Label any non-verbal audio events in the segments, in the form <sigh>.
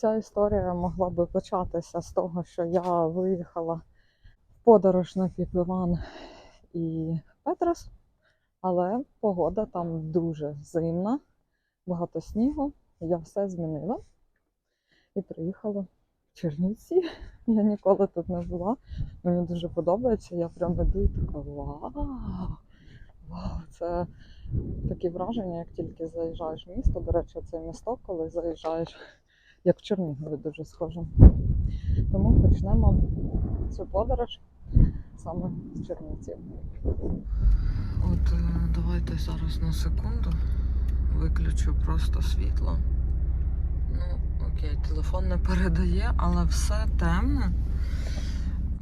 Ця історія могла би початися з того, що я виїхала в подорож на Піпіван і Петрос, але погода там дуже зимна, багато снігу. Я все змінила і приїхала в Чернівці. <laughs> Я ніколи тут не була. Мені дуже подобається. Я прям іду і така вау! Вау! Це такі враження, як тільки заїжджаєш в місто. До речі, це місто, коли заїжджаєш, як в Чернігові дуже схоже. Тому почнемо цю подорож саме з Чернівців. От е, давайте зараз на секунду виключу просто світло. Ну, окей, телефон не передає, але все темне.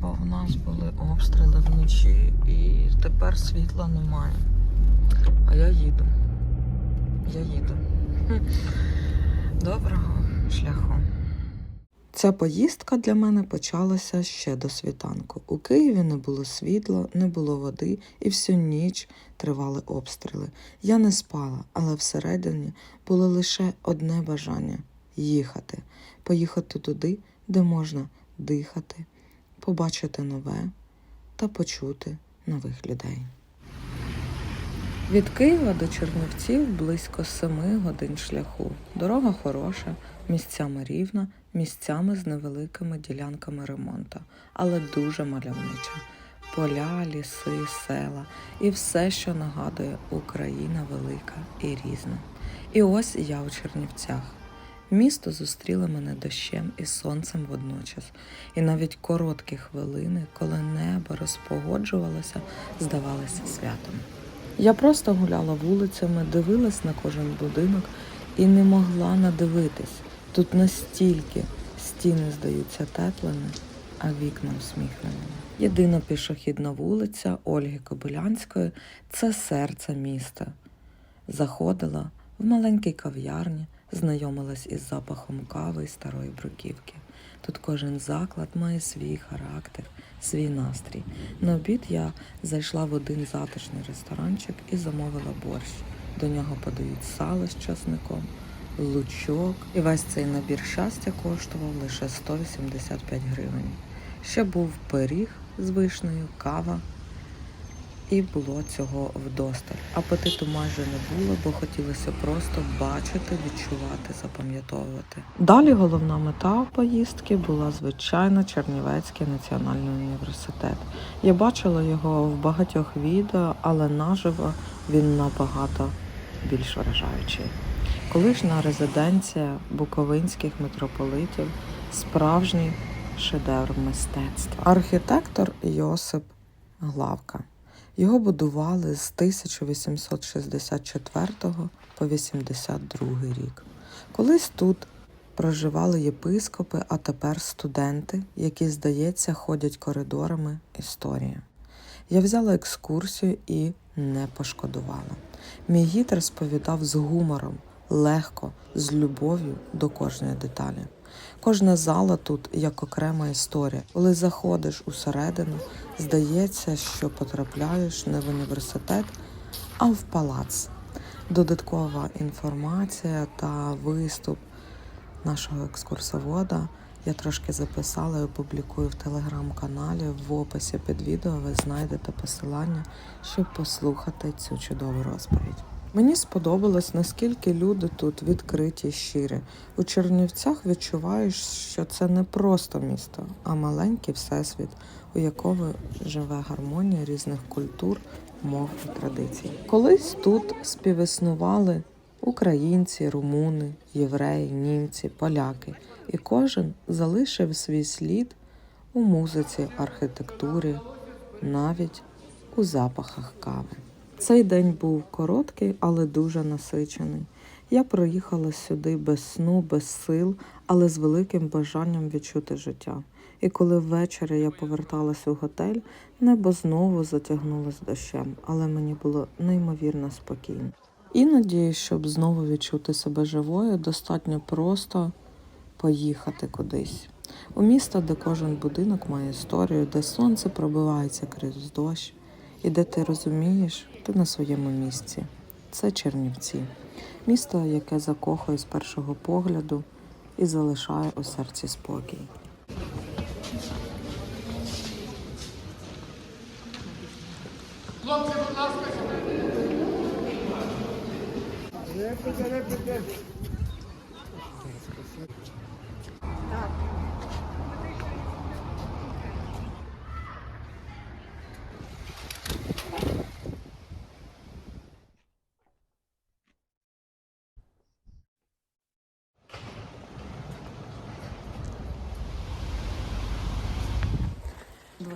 Бо в нас були обстріли вночі і тепер світла немає. А я їду. Я їду. Доброго шляху. Ця поїздка для мене почалася ще до світанку. У Києві не було світла, не було води, і всю ніч тривали обстріли. Я не спала, але всередині було лише одне бажання їхати, поїхати туди, де можна дихати, побачити нове та почути нових людей. Від Києва до Чернівців близько семи годин шляху. Дорога хороша, місцями рівна, місцями з невеликими ділянками ремонту, але дуже мальовнича. Поля, ліси, села і все, що нагадує Україна велика і різна. І ось я у Чернівцях. Місто зустріло мене дощем і сонцем водночас, і навіть короткі хвилини, коли небо розпогоджувалося, здавалися святом. Я просто гуляла вулицями, дивилась на кожен будинок і не могла надивитись. Тут настільки стіни здаються теплими, а вікна усміхненими. Єдина пішохідна вулиця Ольги Кобилянської це серце міста. Заходила в маленькій кав'ярні, знайомилась із запахом кави і старої бруківки. Тут кожен заклад має свій характер, свій настрій. На обід я зайшла в один затишний ресторанчик і замовила борщ. До нього подають сало з часником, лучок. І весь цей набір щастя коштував лише 185 гривень. Ще був пиріг з вишнею, кава. І було цього вдосталь. Апетиту майже не було, бо хотілося просто бачити, відчувати, запам'ятовувати. Далі головна мета поїздки була звичайно Чернівецький національний університет. Я бачила його в багатьох відео, але наживо він набагато більш вражаючий. Колишня резиденція буковинських митрополитів справжній шедевр мистецтва. Архітектор Йосип Главка. Його будували з 1864 по 82 рік. Колись тут проживали єпископи, а тепер студенти, які, здається, ходять коридорами історії. Я взяла екскурсію і не пошкодувала. Мій гід розповідав з гумором, легко, з любов'ю до кожної деталі. Кожна зала тут як окрема історія. Коли заходиш усередину, здається, що потрапляєш не в університет, а в палац. Додаткова інформація та виступ нашого екскурсовода я трошки записала і опублікую в телеграм-каналі. В описі під відео ви знайдете посилання, щоб послухати цю чудову розповідь. Мені сподобалось, наскільки люди тут відкриті і щирі. У Чернівцях відчуваєш, що це не просто місто, а маленький всесвіт, у якого живе гармонія різних культур, мов і традицій. Колись тут співіснували українці, румуни, євреї, німці, поляки, і кожен залишив свій слід у музиці, архітектурі, навіть у запахах кави. Цей день був короткий, але дуже насичений. Я приїхала сюди без сну, без сил, але з великим бажанням відчути життя. І коли ввечері я поверталася у готель, небо знову затягнулося дощем, але мені було неймовірно спокійно. Іноді, щоб знову відчути себе живою, достатньо просто поїхати кудись. У місто, де кожен будинок має історію, де сонце пробивається крізь дощ, і де ти розумієш, ти на своєму місці. Це Чернівці, місто, яке закохує з першого погляду, і залишає у серці спокій.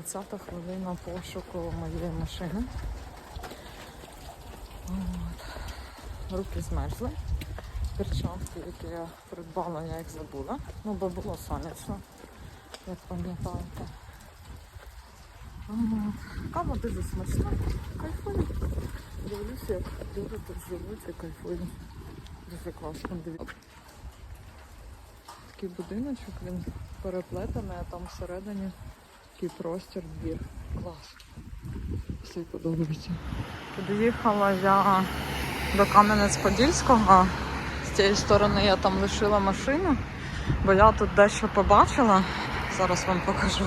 Двадцята хвилина пошуку моєї машини. От. Руки змерзли. Перчатки, які я придбала, я їх забула. Ну, бо було сонячно, як пам'ятаєте. Кава дуже смачна, кайфую. Дивлюся, як люди тут живуть і кайфую. Дуже класно дивіться. Такий будиночок, він переплетений, а там всередині такий простір, двір. Клас. Все подобається. Під'їхала я до Кам'янець-Подільського. З цієї сторони я там лишила машину, бо я тут дещо побачила. Зараз вам покажу.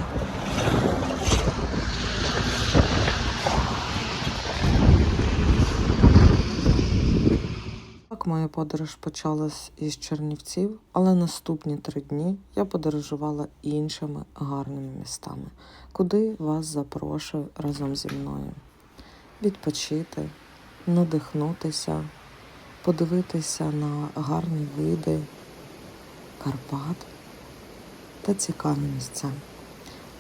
Моя подорож почалась із Чернівців, але наступні три дні я подорожувала іншими гарними містами, куди вас запрошую разом зі мною. Відпочити, надихнутися, подивитися на гарні види Карпат та цікаві місця.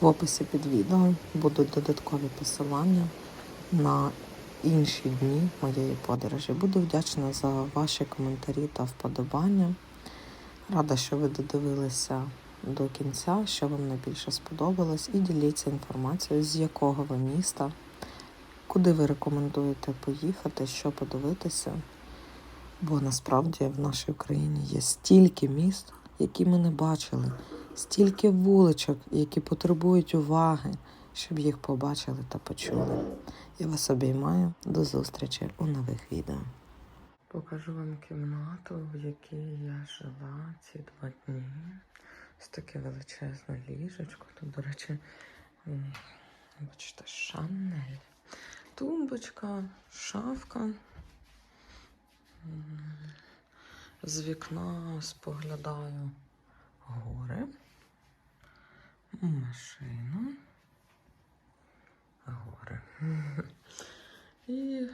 В описі під відео будуть додаткові посилання на інші дні моєї подорожі. Буду вдячна за ваші коментарі та вподобання. Рада, що ви додивилися до кінця, що вам найбільше сподобалось, і діліться інформацією, з якого ви міста, куди ви рекомендуєте поїхати, що подивитися. Бо насправді в нашій Україні є стільки міст, які ми не бачили, стільки вуличок, які потребують уваги, щоб їх побачили та почули. Я вас обіймаю. До зустрічі у нових відео. Покажу вам кімнату, в якій я жила ці два дні. Ось таке величезне ліжечко. Тут, до речі, бачите, шанель. Тумбочка, шафка. З вікна споглядаю гори, машину. <laughs> І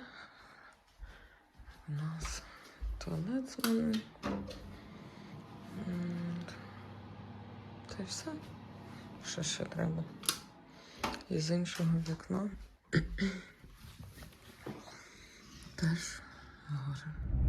у нас туалет з вами. Та й все. Що ще треба? І з іншого вікна <clears throat> теж гори.